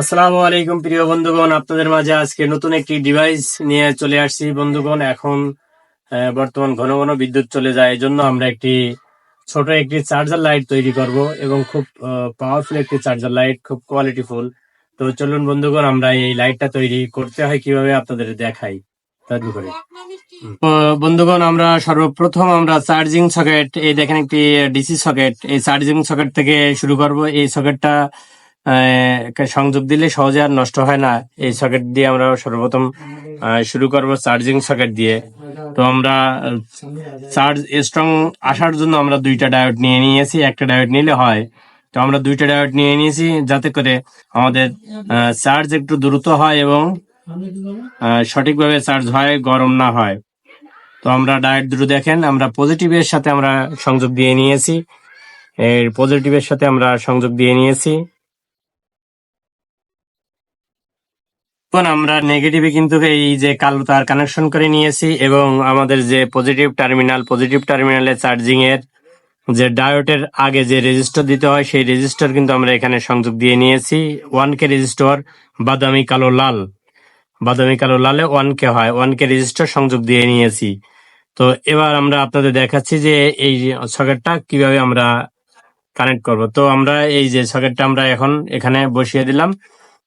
আসসালামু আলাইকুম, প্রিয় বন্ধুগণ। আপনাদের মাঝে আজকে নতুন একটি ডিভাইস নিয়ে চলে আসছি, বন্ধুগণ। এখন বর্তমান ঘন ঘন বিদ্যুৎ চলে যায় এই জন্য আমরা একটি ছোট একটি চার্জার লাইট তৈরি করব এবং খুব পাওয়ারফুল একটি চার্জার লাইট খুব কোয়ালিটিফুল তো চলুন, বন্ধুগণ, আমরা এই লাইটটা তৈরি করতে হয়, কীভাবে আপনাদের দেখাই। তৈরি করে বন্ধুগণ, আমরা সর্বপ্রথম আমরা চার্জিং সকেট এই দেখেন একটি ডিসি সকেট এই চার্জিং সকেট থেকে শুরু করব। এই সকেটটা সংযোগ দিলে সহজে আর নষ্ট হয় না। এই সকেট দিয়ে আমরা সর্বপ্রথম শুরু করব চার্জিং সকেট দিয়ে। তো আমরা চার্জ স্ট্রং আসার জন্য আমরা দুইটা ডায়োড নিয়ে নিয়েছি। একটা ডায়োড নিলে হয়। তো আমরা দুইটা ডায়োড নিয়ে নিয়েছি যাতে করে আমাদের চার্জ একটু দ্রুত হয় এবং সঠিকভাবে চার্জ হয়, গরম না হয়। তো আমরা ডায়োড দুটো দেখেন, আমরা পজিটিভের সাথে আমরা সংযোগ দিয়ে নিয়েছি। এর পজিটিভের সাথে আমরা সংযোগ দিয়ে নিয়েছি। আমরা নেগেটিভে কিন্তু এই যে কালো তার কানেকশন করে নিয়েছি এবং আমাদের যে পজিটিভ টার্মিনাল পজিটিভ টার্মিনালে চার্জিং এর যে ডায়োটের আগে যে রেজিস্টার দিতে হয়, সেই রেজিস্টার কিন্তু আমরা এখানে সংযোগ দিয়ে নিয়েছি। ওয়ান কে রেজিস্টার বাদামি, কালো, লাল। বাদামি, কালো, লালে ওয়ান কে হয়। ওয়ান কে রেজিস্টার সংযোগ দিয়ে নিয়েছি। তো এবার আমরা আপনাদের দেখাচ্ছি যে এই সকেটটা কীভাবে আমরা কানেক্ট করব। তো আমরা এই যে সকেটটা আমরা এখন এখানে বসিয়ে দিলাম।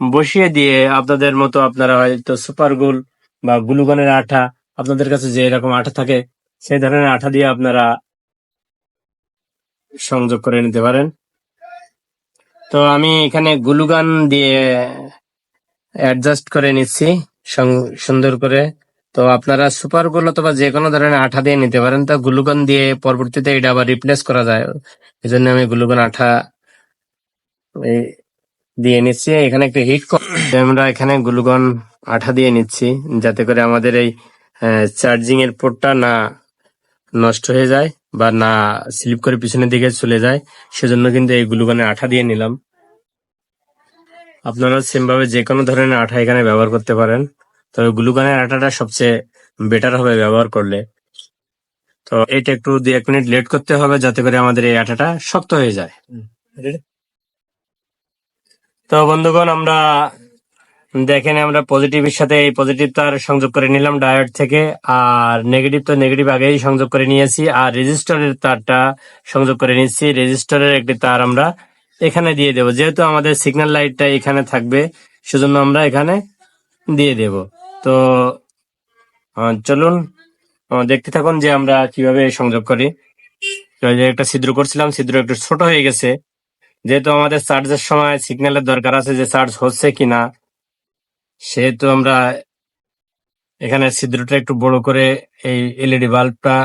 বসিয়ে দিয়ে আপনাদের মতো আপনারা হয়তো সুপার গুল বা গ্লুগনের আঠা আপনাদের কাছে যে এরকম আঠা থাকে, সেই ধরনের আঠা দিয়ে আপনারা সংযোগ করে নিতে পারেন। তো আমি এখানে গ্লুগান দিয়ে অ্যাডজাস্ট করে নিচ্ছি সুন্দর করে। তো আপনারা সুপার গুল অথবা যে কোনো ধরনের আঠা দিয়ে নিতে পারেন। তো গ্লুগান দিয়ে পরবর্তীতে এটা আবার রিপ্লেস করা যায়। এই জন্য আমি গ্লুগান আঠা দিয়ে নিচ্ছি। এখানে একটা হিট আমরা এখানে গ্লুগন আঠা দিয়ে নিচ্ছি যাতে করে আমাদের এই চার্জিং এর পোর্টটা না নষ্ট হয়ে যায় বা না স্লিপ করে পিছনের দিকে চলে যায়। সেজন্য কিন্তু এই গ্লুগনের আঠা দিয়ে নিলাম। আপনারা সেম ভাবে যে কোনো ধরনের আঠা এখানে ব্যবহার করতে পারেন। তবে গ্লুগনের আঠাটা সবচেয়ে বেটার হবে ব্যবহার করলে। তো এটা একটু দুই এক মিনিট লেট করতে হবে যাতে করে আমাদের এই আঠাটা শক্ত হয়ে যায়। তো বন্ধুগণ, আমরা দেখেন আমরা পজিটিভের সাথে এই পজিটিভ তার সংযোগ করে নিলাম ডায়োড থেকে। আর নেগেটিভ তো নেগেটিভ আগেই সংযোগ করে নিয়েছি। আর রেজিস্টারের তারটা সংযোগ করে নিচ্ছি। রেজিস্টারের একটি তার আমরা এখানে দিয়ে দেব। যেহেতু আমাদের সিগন্যাল লাইটটা এখানে থাকবে, সেজন্য আমরা এখানে দিয়ে দেব। তো চলুন দেখতে থাকুন যে আমরা কীভাবে সংযোগ করি। একটা ছিদ্র করছিলাম, ছিদ্র একটু ছোট হয়ে গেছে। যেহেতু আমাদের চার্জের সময় সিগন্যালের দরকার আছে যে চার্জ হচ্ছে কিনা, সেহেতু আমরা এখানে ছিদ্রটা একটু বড় করে এই এলইডি বাল্বটা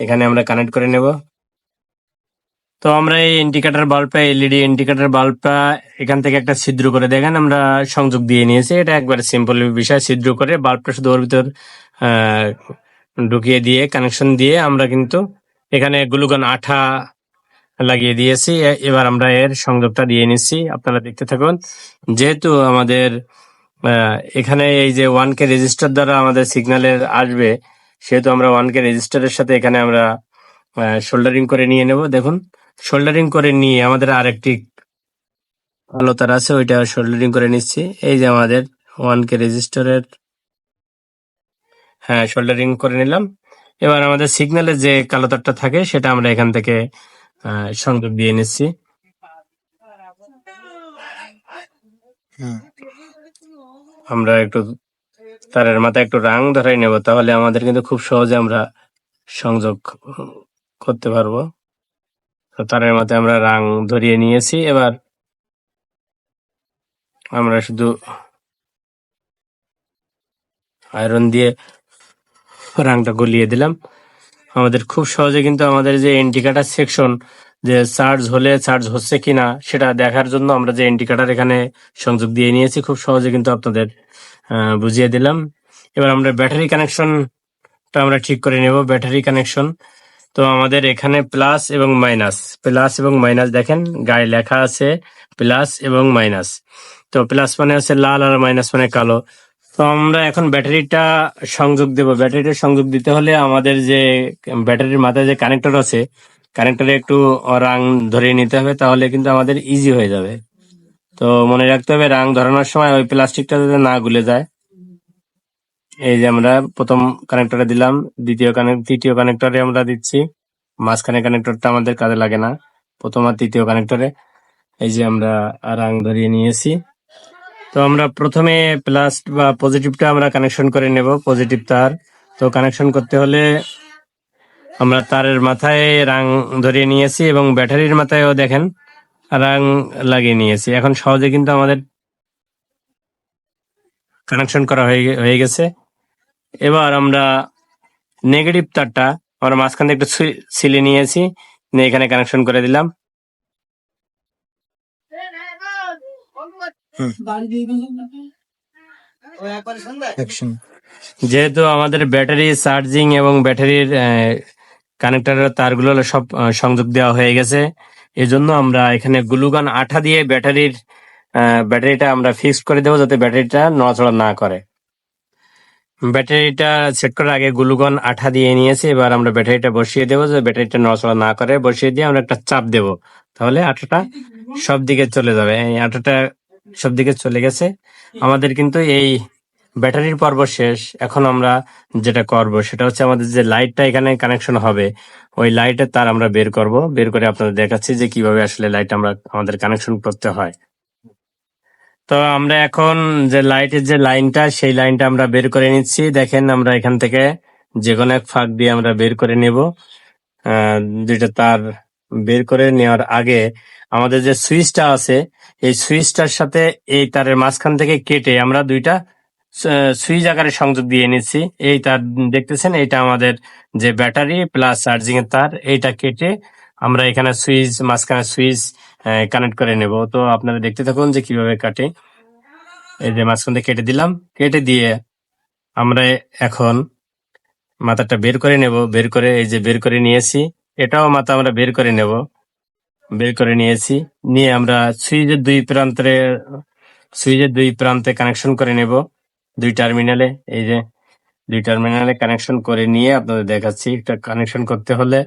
এখানে আমরা কানেক্ট করে নেব। তো আমরা এই ইন্ডিকেটর বাল্বটা, এলইডি ইন্ডিকেটর বাল্বটা এখান থেকে একটা ছিদ্র করে দেখেন, আমরা সংযোগ দিয়ে নিয়েছি। এটা একবার সিম্পল বিষয়, ছিদ্র করে বাল্বটা শুধু ওর ভিতর ঢুকিয়ে দিয়ে কানেকশন দিয়ে আমরা কিন্তু এখানে গ্লুগন আঠা লাগিয়ে দিয়েছি। এবার আমরা এর সংযোগটা দিয়ে নিচ্ছি। আপনারা দেখতে থাকুন। যেহেতু আমাদের এখানে এই যে ওয়ান কে রেজিস্টার দ্বারা আমাদের সিগন্যালের আসবে, সেহেতু আমরা ওয়ান কে রেজিস্টারের সাথে এখানে আমরা শোল্ডারিং করে নিয়ে নেব। দেখুন শোল্ডারিং করে নিয়ে আমাদের আরেকটি আলো তার আছে, ওইটা শোল্ডারিং করে নিচ্ছি। এই যে আমাদের ওয়ান কে রেজিস্টারের হ্যাঁ শোল্ডারিং করে নিলাম। এবার আমাদের সিগন্যালের যে কালো তারটা থাকে, সেটা আমরা এখান থেকে সংযোগ দিয়ে নিচ্ছি আমরা একটু তারের মাথায় একটু রাং ধরাই নেব, তাহলে আমাদের কিন্তু খুব সহজে আমরা সংযোগ করতে পারব। তো তারের মাথায় আমরা রাং ধরিয়ে নিয়েছি, এবার আমরা শুধু আয়রন দিয়ে রাংটা গলিয়ে দিলাম। আমাদের খুব সহজে কিন্তু আমাদের যে ইন্ডিকেটার সেকশন যে চার্জ হলে চার্জ হচ্ছে কিনা সেটা দেখার জন্য আমরা যে ইন্ডিকেটার এখানে সংযোগ দিয়ে নিয়েছি, খুব সহজে কিন্তু আপনাদের বুঝিয়ে দিলাম। এবার আমরা ব্যাটারি কানেকশনটা আমরা ঠিক করে নেব ব্যাটারি কানেকশন তো আমাদের এখানে প্লাস এবং মাইনাস প্লাস এবং মাইনাস দেখেন, গায়ে লেখা আছে প্লাস এবং মাইনাস তো প্লাস মানে হচ্ছে লাল আর মাইনাস মানে কালো। তো আমরা এখন ব্যাটারিটা সংযোগ দেব। ব্যাটারিটা সংযোগ দিতে হলে আমাদের যে ব্যাটারির মাথায় যে কানেক্টর আছে কানেক্টরে একটু রাং ধরিয়ে নিতে হবে, তাহলে কিন্তু আমাদের ইজি হয়ে যাবে। তো মনে রাখতে হবে, রাং ধরানোর সময় ওই প্লাস্টিকটা যাতে না গুলে যায়। এই যে আমরা প্রথম কানেক্টরে দিলাম, দ্বিতীয় কানেক্ট তৃতীয় কানেক্টরে আমরা দিচ্ছি। মাঝখানে কানেক্টরটা আমাদের কাজে লাগে না, প্রথম আর তৃতীয় কানেক্টরে এই যে আমরা রাং ধরিয়ে নিয়েছি। তো আমরা প্রথমে প্লাস বা পজিটিভটা আমরা কানেকশন করে নেব পজিটিভ তার। তো কানেকশন করতে হলে আমরা তারের মাথায় রাং ধরিয়ে নিয়েছি এবং ব্যাটারির মাথায়ও দেখেন, রাং লাগিয়ে নিয়েছি। এখন সহজে কিন্তু আমাদের কানেকশন করা হয়ে গেছে। এবার আমরা নেগেটিভ তারটা, আমরা মাঝখান থেকে একটু ছিলে নিয়েছি, নিয়ে এখানে কানেকশন করে দিলাম অ্যাকশন যেহেতু আমাদের ব্যাটারি চার্জিং এবং ব্যাটারির কানেক্টরের তারগুলো সব সংযোগ দেওয়া হয়ে গেছে এজন্য আমরা এখানে গ্লুগান আঠা দিয়ে ব্যাটারির আহ, ব্যাটারিটা আমরা ফিক্স করে দেবো যাতে ব্যাটারিটা নড়াচড়া না করে। ব্যাটারিটা সেট করার আগে গ্লুগন আঠা দিয়ে নিয়েছি এবার আমরা ব্যাটারিটা বসিয়ে দেবো যে ব্যাটারিটা নড়াচড়া না করে। বসিয়ে দিয়ে আমরা একটা চাপ দেবো। তাহলে আঠাটা সব দিকে চলে যাবে। এই আঠাটা সব দিকে চলে গেছে। আমাদের কিন্তু এই ব্যাটারির পর্ব শেষ। এখন আমরা যেটা করব সেটা হচ্ছে আমাদের যে লাইটটা এখানে কানেকশন হবে, ওই লাইটের তার আমরা বের করব। বের করে আপনাদের দেখাচ্ছি যে কীভাবে আসলে লাইট আমরা, আমাদের কানেকশন করতে হয়। তো আমরা এখন যে লাইটের যে লাইনটা, সেই লাইনটা আমরা বের করে নিচ্ছি। দেখেন আমরা এখান থেকে যে কোনো এক ফাঁক দিয়ে আমরা বের করে নেব। দুইটা তার বের করে নেওয়ার আগে আমাদের যে সুইচটা আছে, এই সুইচটার সাথে এই তারের মাঝখান থেকে কেটে আমরা দুইটা সুইচ আকারে সংযোগ দিয়ে নিচ্ছি। এই তার, দেখতেছেন, এইটা আমাদের যে ব্যাটারি প্লাস চার্জিং এর তার, এইটা কেটে আমরা এখানে সুইচ, মাঝখানে সুইচ কানেক্ট করে নেব। তো আপনারা দেখতে থাকুন যে কীভাবে কাটে। এই যে মাঝখান থেকে কেটে দিলাম। কেটে দিয়ে আমরা এখন মাথাটা বের করে নেব। বের করে, এই যে বের করে নিয়েছি। এটাও মাথা আমরা বের করে নেব। বের করে নিয়েছি। নিয়ে আমরা সুইচের দুই প্রান্তে সুইচের দুই প্রান্তে কানেকশন করে নেব। দুই টার্মিনালে এই যে দুই টার্মিনালে কানেকশন করে নিয়ে আপনাদের দেখাচ্ছি একটা কানেকশন করতে হলে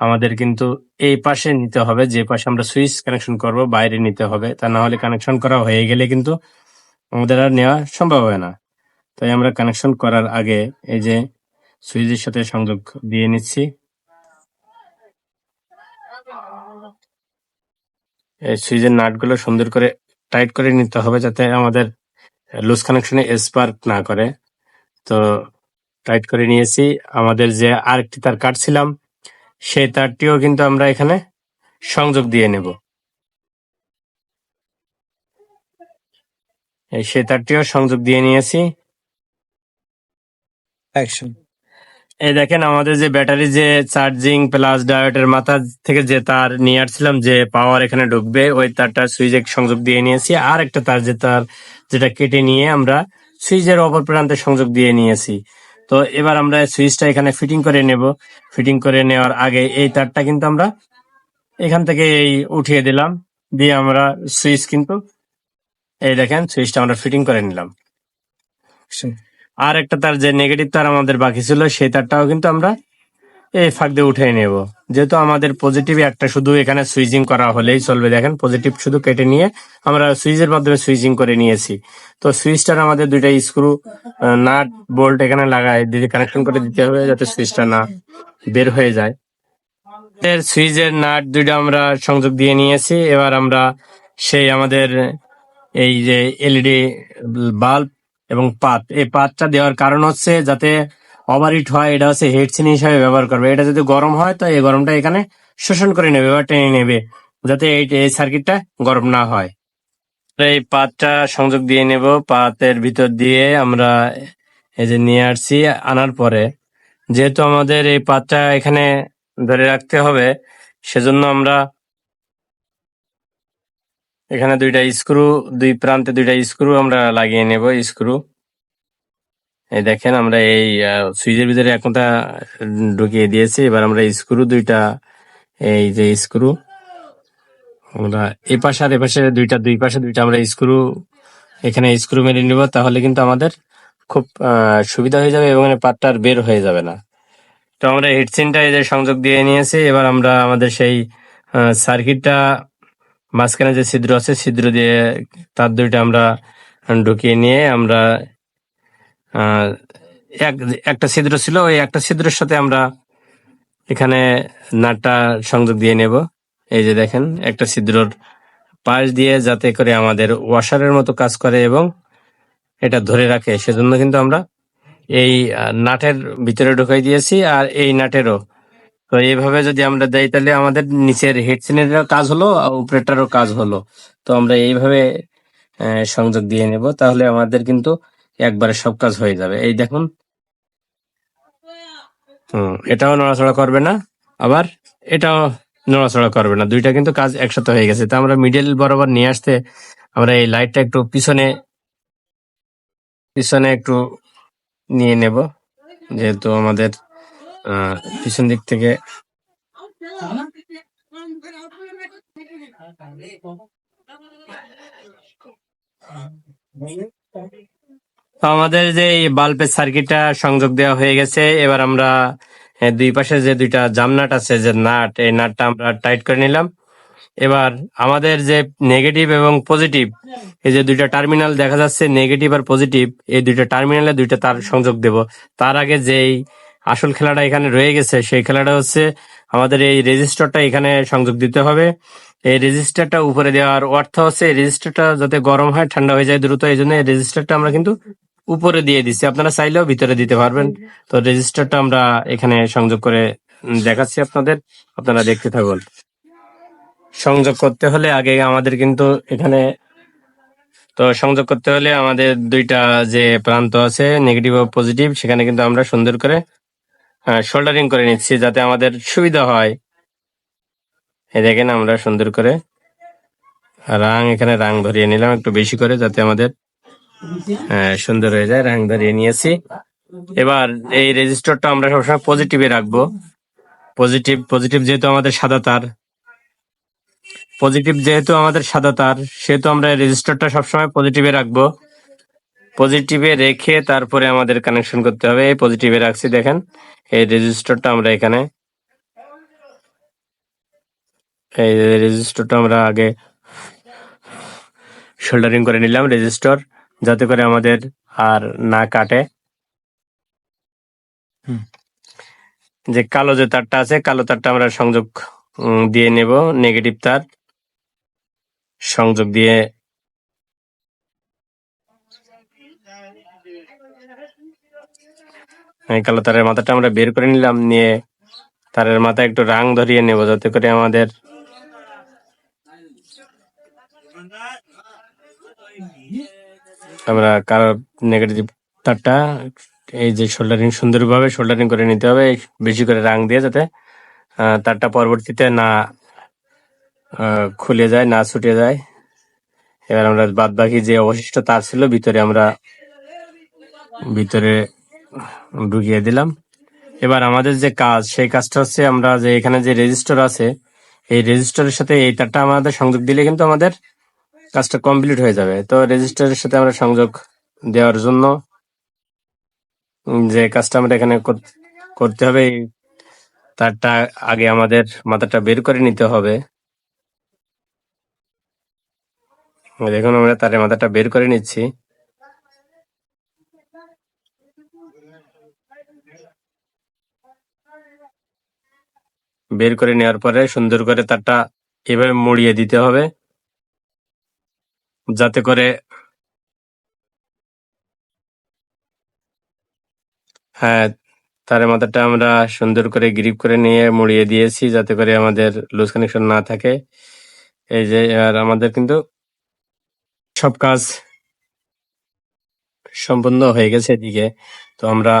আমাদের কিন্তু এই পাশে নিতে হবে, যে পাশে আমরা সুইচ কানেকশন করব, বাইরে নিতে হবে। তা না হলে কানেকশন করা হয়ে গেলে কিন্তু আমাদের আর নেওয়া সম্ভব হয় না। তাই আমরা কানেকশন করার আগে এই যে সুইচের সাথে সংযোগ দিয়ে নিচ্ছি এই সুইচের নাটগুলো সুন্দর করে টাইট করে নিতে হবে যাতে আমাদের লুজ কানেকশনে স্পার্ক না করে। তো টাইট করে নিয়েছি। আমাদের যে আরেকটি তার কাটছিলাম সেই তারটিও কিন্তু আমরা এখানে সংযোগ দিয়ে নেব। সেই তারটিও সংযোগ দিয়ে নিয়েছি। অ্যাকশন এই দেখেন আমাদের যে ব্যাটারি যে চার্জিং প্লাস ডায়োডের মাথা থেকে যে তার নিয়ে আসছিলাম, যে পাওয়ার এখানে ঢুকবে, ওই তারটা সুইচে সংযোগ দিয়ে নিয়েছি। আর একটা তার যে তার যেটা কেটে নিয়ে আমরা সুইচের অপর প্রান্তে সংযোগ দিয়ে নিয়েছি। তো এবার আমরা সুইচটা এখানে ফিটিং করে নেব। ফিটিং করে নেওয়ার আগে এই তারটা কিন্তু আমরা এখান থেকে এই উঠিয়ে দিলাম। দিয়ে আমরা সুইচ কিন্তু এই দেখেন সুইচটা আমরা ফিটিং করে নিলাম। অ্যাকশন আর একটা তার যে নেগেটিভ তার আমাদের বাকি ছিল, সেই তারটাও কিন্তু আমরা এই ফাঁক দিয়ে উঠে নেব। যেহেতু আমাদের পজিটিভ একটা শুধু এখানে সুইচিং করা হলেই চলবে। দেখেন পজিটিভ শুধু কেটে নিয়ে আমরা সুইচের মাধ্যমে সুইচিং করে নিয়েছি। তো সুইচটার আমাদের দুইটা স্ক্রু নাট বোল্ট এখানে লাগায় দিদি কানেকশন করে দিতে হবে যাতে সুইচটা না বের হয়ে যায়। এর সুইচের নাট দুইটা আমরা সংযোগ দিয়ে নিয়েছি। এবার আমরা সেই আমাদের এই যে এলইডি বাল্ব এবং পাত। এই পাতটা দেওয়ার কারণ হচ্ছে যাতে ওভারহিট হয়, এটা হচ্ছে হেডসিন হিসাবে ব্যবহার করবে। এটা যদি গরম হয়, তো এই গরমটা এখানে শোষণ করে নেবে বা টেনে নেবে, যাতে এই এই সার্কিটটা গরম না হয়। এই পাতটা সংযোগ দিয়ে নেব। পাতের ভিতর দিয়ে আমরা এই যে নিয়ে আসছি আনার পরে। যেহেতু আমাদের এই পাতটা এখানে ধরে রাখতে হবে, সেজন্য আমরা এখানে দুইটা স্ক্রু, দুই প্রান্তে দুইটা স্ক্রু আমরা লাগিয়ে নেব, স্ক্রু। এই দেখেন, আমরা এই সুইচের ভিতরে এখনটা ঢুকিয়ে দিয়েছি। এবার আমরা স্ক্রু দুইটা, এই যে স্ক্রু, আমরা এই পাশে আর এ পাশে দুইটা, দুই পাশে দুইটা আমরা স্ক্রু, এখানে স্ক্রু মেরে নিব, তাহলে কিন্তু আমাদের খুব সুবিধা হয়ে যাবে এবং পাতটা আর বের হয়ে যাবে না। তো আমরা হেডসিনটা এই যে সংযোগ দিয়ে নিয়েছি, এবার আমরা আমাদের সেই সার্কিটটা মাঝখানে যে ছিদ্র আছে, ছিদ্র দিয়ে তার দুইটা আমরা ঢুকিয়ে নিয়ে আমরা এক, একটা ছিদ্র ছিল, ওই একটা ছিদ্রের সাথে আমরা এখানে নাটটা সংযোগ দিয়ে নেব। এই যে দেখেন, একটা ছিদ্রর পাশ দিয়ে যাতে করে আমাদের ওয়াশারের মতো কাজ করে এবং এটা ধরে রাখে। সেজন্য কিন্তু আমরা এই নাটের ভিতরে ঢুকাই দিয়েছি আর এই নাটেরও তো এইভাবে যদি আমরা দেই, তাহলে আমাদের নিচের হেডসিনেরও কাজ হলো আর উপরেরটারও কাজ হলো। তো আমরা এইভাবে সংযোগ দিয়ে নেব, তাহলে আমাদের কিন্তু একবারে সব কাজ হয়ে যাবে। এই দেখুন। হুম, এটাও নড়াচড়া করবে না, আবার এটাও নড়াচড়া করবে না। দুইটা কিন্তু কাজ একসাথে হয়ে গেছে। তো আমরা মিডল বরাবর নিয়ে আসতে আমরা এই লাইটটা একটু পিছনে পিছনে একটু নিয়ে নেব, যেহেতু আমাদের আহ, পিছন দিক থেকে আমাদের যে বাল্বের সার্কিটটা সংযোগ দেওয়া হয়ে গেছে এবার আমরা দুই পাশে যে দুইটা জামনাট আছে যে নাট এই নাটটা আমরা টাইট করে নিলাম। এবার আমাদের যে নেগেটিভ এবং পজিটিভ এই যে দুইটা টার্মিনাল দেখা যাচ্ছে নেগেটিভ আর পজিটিভ এই দুইটা টার্মিনালে দুইটা তার সংযোগ দেব। তার আগে যেই আসল খেলাটা এখানে রয়ে গেছে। সেই খেলাটা হচ্ছে আমাদের এই রেজিস্টারটা এখানে সংযোগ দিতে হবে। এই রেজিস্টারটা উপরে দেওয়ার অর্থ হচ্ছে রেজিস্টারটা যাতে গরম হয়, ঠান্ডা হয়ে যায় দ্রুত এই জন্য রেজিস্টারটা আমরা কিন্তু উপরে দিয়ে দিচ্ছি। আপনারা চাইলেও ভিতরে দিতে পারবেন। তো রেজিস্টারটা আমরা এখানে সংযোগ করে দেখাচ্ছি আপনাদের। আপনারা দেখতে থাকুন। সংযোগ করতে হলে আগে আমাদের কিন্তু এখানে তো সংযোগ করতে হলে আমাদের দুইটা যে প্রান্ত আছে নেগেটিভ ও পজিটিভ সেখানে কিন্তু আমরা সুন্দর করে শোল্ডারিং করে নিচ্ছি যাতে আমাদের সুবিধা হয়। এই দেখেন আমরা সুন্দর করে রাং, এখানে রাং ধরিয়ে নিলাম একটু বেশি করে যাতে আমাদের সুন্দর হয়ে যায়। রাং ধরিয়ে নিয়েছি। এবার এই রেজিস্টারটা আমরা সবসময় পজিটিভে রাখব। পজিটিভ পজিটিভ যেহেতু আমাদের সাদা তার পজিটিভ যেহেতু আমাদের সাদা তার, সেহেতু আমরা রেজিস্টারটা সবসময় পজিটিভে রাখব। পজিটিভে রেখে তারপরে আমাদের কানেকশন করতে হবে। এই পজিটিভে রাখছি দেখেন। এই রেজিস্টারটা আমরা এখানে এই রেজিস্টারটা আমরা আগে শোল্ডারিং করে নিলাম রেজিস্টার যাতে করে আমাদের আর না কাটে। যে কালো যে তারটা আছে কালো তারটা আমরা সংযোগ দিয়ে নেব নেগেটিভ তার। সংযোগ দিয়ে কালো তারের মাথাটা আমরা বের করে নিলাম, নিয়ে তারের মাথায় একটু রাং ধরিয়ে নেব যাতে করে আমাদের আমরা কালো নেগেটিভ তারটা, এই যে শোল্ডারিং সুন্দরভাবে শোল্ডারিং করে নিতে হবে, বেশি করে রাং দিয়ে যাতে তারটা পরবর্তীতে না খুলে যায়, না ছুটে যায়। এবার আমরা বাদ বাকি যে অবশিষ্ট তার ছিল, ভিতরে আমরা, ভিতরে ঢুকিয়ে দিলাম। এবার আমাদের যে কাজ, সেই কাজটা হচ্ছে আমরা যে এখানে যে রেজিস্টার আছে, এই রেজিস্টারের সাথে এই তারটা আমাদের সংযোগ দিলে কিন্তু আমাদের কাজটা কমপ্লিট হয়ে যাবে। তো রেজিস্টারের সাথে আমরা সংযোগ দেওয়ার জন্য যে কাজটা আমরা এখানে করতে হবে তারটা আগে আমাদের মাথাটা বের করে নিতে হবে। দেখুন, আমরা তারের মাথাটা বের করে নিচ্ছি। বের করে নেওয়ার পরে সুন্দর করে তারটা এভাবে মুড়িয়ে দিতে হবে, যাতে করে হ্যাঁ তারের মাথাটা আমরা সুন্দর করে গ্রিপ করে নিয়ে মুড়িয়ে দিয়েছি যাতে করে আমাদের লুজ কানেকশন না থাকে। এই যে, আর আমাদের কিন্তু সব কাজ সম্পূর্ণ হয়ে গেছে এদিকে। তো আমরা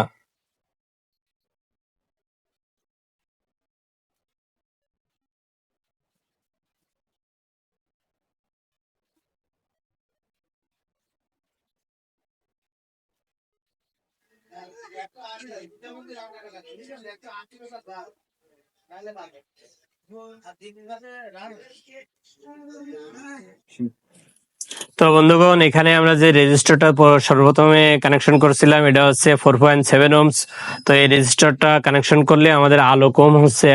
তো বন্ধুগণ, এখানে আমরা যে রেজিস্টারটা সর্বপ্রথমে কানেকশন করেছিলাম, এটা হচ্ছে ফোর পয়েন্ট সেভেন ওমস তো এই রেজিস্টারটা কানেকশন করলে আমাদের আলো কম হচ্ছে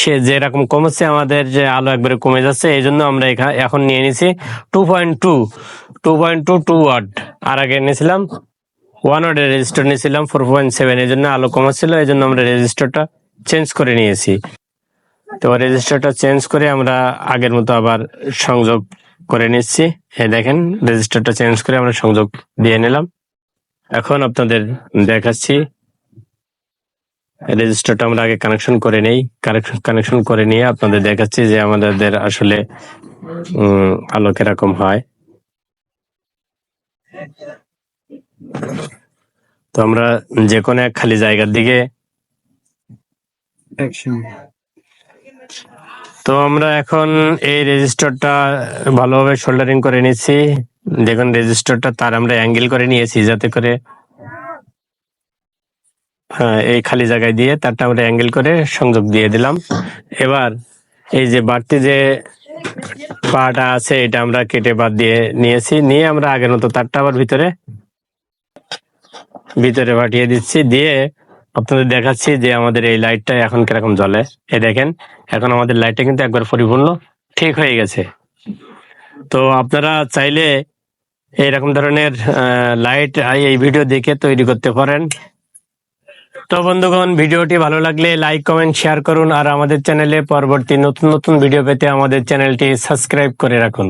সে যেরকম কম হচ্ছে, আমাদের যে আলো একবারে কমে যাচ্ছে। এই জন্য আমরা এখন নিয়ে নিছি two point two two point two two watt আর আগে নিয়েছিলাম ওয়ান ওয়াটের রেজিস্টার নিয়েছিলাম ফোর পয়েন্ট সেভেন এই জন্য আলো কম হচ্ছিল এই জন্য আমরা রেজিস্টারটা চেঞ্জ করে নিয়েছি। তো রেজিস্টারটা চেঞ্জ করে আমরা আগের মতো আবার সংযোগ করে নিচ্ছি। দেখেন রেজিস্টারটা চেঞ্জ করে আমরা সংযোগ দিয়ে নিলাম। এখন আপনাদের দেখাচ্ছি রেজিস্টারটা আমরা আগে কানেকশন করে নেই। কানেকশন করে নিয়ে আপনাদের দেখাচ্ছি যে আমাদের আসলে আলো কীরকম হয়। তো আমরা যে কোনো এক খালি জায়গার দিকে তো আমরা এখন এই রেজিস্টারটা ভালোভাবে সোল্ডারিং করে নিচ্ছি। দেখুন রেজিস্টারটা তার আমরা অ্যাঙ্গেল করে নিয়েছি যাতে করে হ্যাঁ এই খালি জায়গায় দিয়ে তারটা আমরা অ্যাঙ্গেল করে সংযোগ দিয়ে দিলাম। এবার এই যে বাড়তি যে পাটা আছে এটা আমরা কেটে বাদ দিয়ে নিয়েছি। নিয়ে আমরা আগের মতো তারটা আবার ভিতরে ভিতরে পাঠিয়ে দিচ্ছি, দিয়ে আপনাদের দেখাচ্ছি যে আমাদের এই লাইটটা এখন কীরকম জ্বলে। এই দেখেন, এখন আমাদের লাইটটা কিন্তু একবার পরিপূর্ণ ঠিক হয়ে গেছে। তো আপনারা চাইলে এইরকম ধরনের লাইট এই ভিডিও দেখে তৈরি করতে পারেন। তো বন্ধুগণ, ভিডিওটি ভালো লাগলে লাইক, কমেন্ট, শেয়ার করুন আর আমাদের চ্যানেলে পরবর্তী নতুন নতুন ভিডিও পেতে আমাদের চ্যানেলটি সাবস্ক্রাইব করে রাখুন।